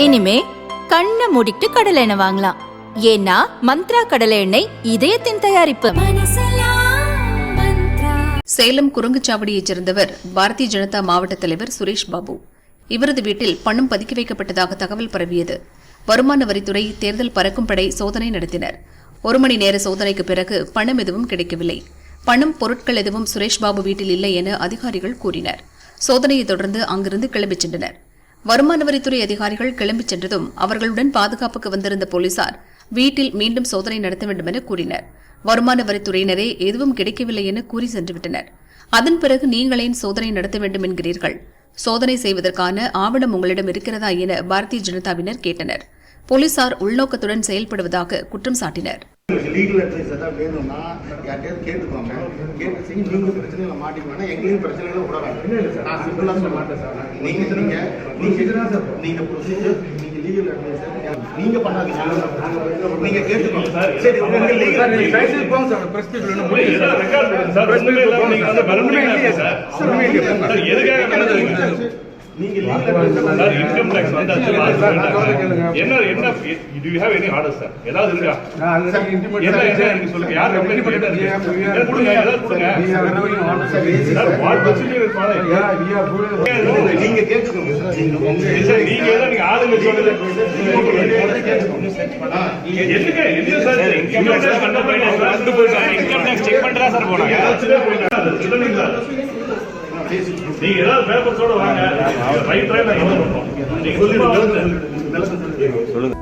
இனிமே கண்ணை மூடிட்டு கடலை எண்ணெய் வாங்கலாம். ஏன்னா மந்த்ரா கடலை எண்ணெய் இதயத்தின் தயாரிப்பு. சேலம் குரங்குச்சாவடியைச் சேர்ந்தவர் பாரதிய ஜனதா மாவட்ட தலைவர் சுரேஷ் பாபு. இவரது வீட்டில் பணம் பதுக்கி வைக்கப்பட்டதாக தகவல் பரவியது. வருமான வரித்துறை தேர்தல் பறக்கும் படை சோதனை நடத்தினர். ஒரு மணி நேர சோதனைக்கு பிறகு பணம் எதுவும் கிடைக்கவில்லை. பணம் பொருட்கள் எதுவும் சுரேஷ் பாபு வீட்டில் இல்லை என அதிகாரிகள் கூறினர். சோதனையை தொடர்ந்து அங்கிருந்து கிளம்பிச் சென்றனர். வருமான வரித்துறை அதிகாரிகள் கிளம்பிச் சென்றதும் அவர்களுடன் பாதுகாப்புக்கு வந்திருந்த போலீசார் வீட்டில் மீண்டும் சோதனை நடத்த வேண்டும் என கூறினர். வருமான வரித்துறையினரே எதுவும் கிடைக்கவில்லை என கூறி சென்றுவிட்டனர். அதன் பிறகு நீங்களே சோதனை நடத்த வேண்டும் என்கிறீர்கள்? சோதனை செய்வதற்கான ஆவணம் உங்களிடம் இருக்கிறதா என பாரதிய ஜனதாவினர் கேட்டனர். போலீசார் உள்நோக்கத்துடன் செயல்படுவதாக குற்றம் சாட்டினர். லீகல் அட்வைஸ் ஏதாவது வேணும்னா யார்கிட்டயாவது கேட்டுக்கோங்க. கேட்டு செய்ய நீங்க பிரச்சனையில மாட்டிக்கோங்க. எங்களையும் பிரச்சனையில விட வேண்டாம் நான் சிம்பிளா சொல்ல மாட்டேன் சார். நீங்க நீங்க நீங்க நீங்க ப்ரொசீஜர் நீங்க லீகல் அட்வைஸ் நீங்க பண்ணாதீங்க. நீங்க கேட்டுக்கோங்க. சரி. உங்க legal legal sir income tax வந்து அது என்ன என்ன do you have any order sir ஏதாவது இருக்கா? என்ன என்ன நீங்க சொல்லுங்க? யார் கம்ப்ளைண்ட் பண்ணிட்டு கொடுங்க ஏதாவது கொடுங்க. Sir what procedure is follow நீங்க சார் நீங்க ஆளுங்க சொல்லுங்க. சார் இன்கம் டாக்ஸ் கண்ட பையன் வந்து போயிட்டாங்க இன்கம் டாக்ஸ் செக் பண்றா சார் போனாங்க? நீங்க ஏதாவது பேப்பர்ஸோட வாங்க. ரைட் ரைட் நீங்க சொல்லுங்க.